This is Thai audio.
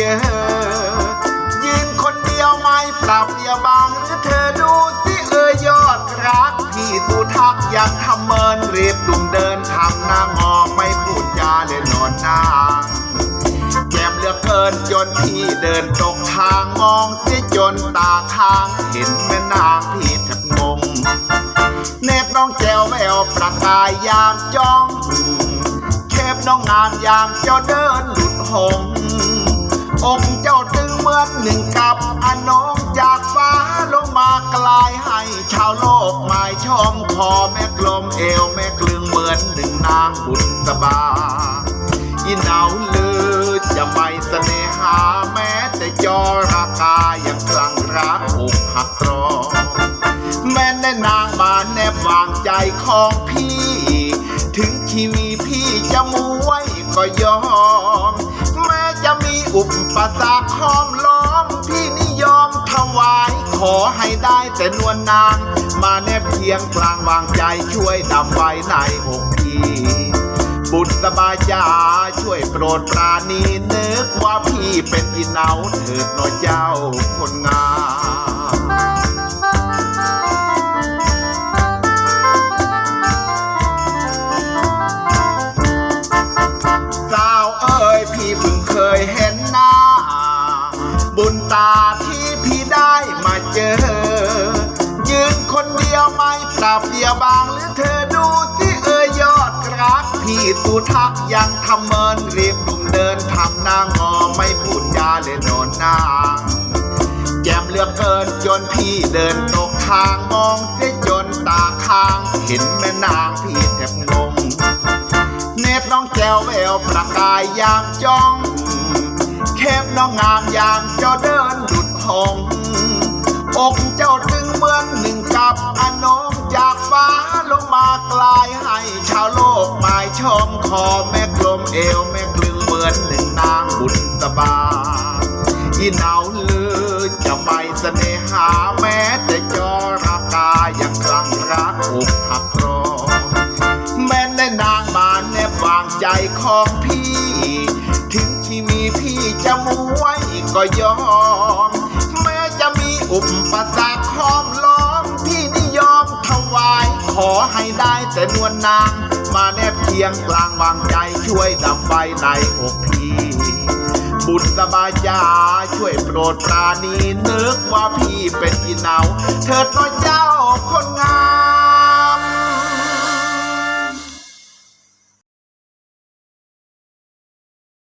เจอยืนคนเดียวไม่ปรับเดียวบางหรือเธอดูสิเอ่ยยอดรักที่ตูทักยังทำเมินรีบดุมเดินทำหน้างองไม่พูดจาเล่นอนนางแจ่มเหลือเกินจนพี่เดินตกทางมองเสียจนตาค้างเห็นแม่นางพี่แทบงงเนตน้องแก้วแววประกายยามจ้อง เทพน้องงามยามเจ้าเดินหลุดหง องค์เจ้าตึงเหมือนหนึ่งกับอนงจากฟ้าลงมากลายให้ชาวโลกหมายชอมคอแม่กลมเอวแม่กลึงเหมือนหนึ่งนางบุญสบาอีหนาวลือจะไม่เสน่หาแม้แต่จอราคายังคลั่งรักอกหักรอ แม้ในนางมาแนบวางใจของพี่ ถึงชีวีพี่จะมวยก็ยอม อุปสรรคห้อมล้อมพี่นิยอมถวาย ขอให้ได้แต่นวลนางมาแนบเคียงกลางวางใจช่วยดับไฟในอกพี่บุตรสบายยาช่วยโปรดปราณีนึกว่าพี่เป็นอีเหนาเถิดน้อยเจ้าคนงาม สับเดียบางหรือเธอดูสิเอ้ยยอดรัก พี่สุทักยังทำเมินรีบดุมเดินทำนางงอไม่พูดจาเลยนอนนางแจมเลือกเกินจนพี่เดินตกทางมองเสียจนตาค้าง เห็นแม่นางพี่แทบงงเนตน้องแก้วแววประกายยามจ้องเข้มน้องงามยามเจ้าเดินดุดหงอกเจ้าตึงเหมือนหนึ่งกับอนง ลงมากลายให้ชาวโลกหมายชมคอแม่กลมเอวแม่กลึงเหมือนหนึ่งนางบุญสบาอีเหนาลือจะไม่เสน่หาแม้แต่จอรากายังคลั่งรักอกหักรอแม้ในนางมาแนบวางใจของพี่ ถึงชีวีพี่จะมวยก็ยอม แม้จะมีอุปสรรคห้อมล ขอให้ได้แต่นวลนาง มาแนบเคียงกลางวางใจช่วยดับไฟในอกพี่ บุญสบายยาช่วยโปรดปราณีนึกว่าพี่เป็นอีเหนา เถิดน้อยเจ้าคนงาม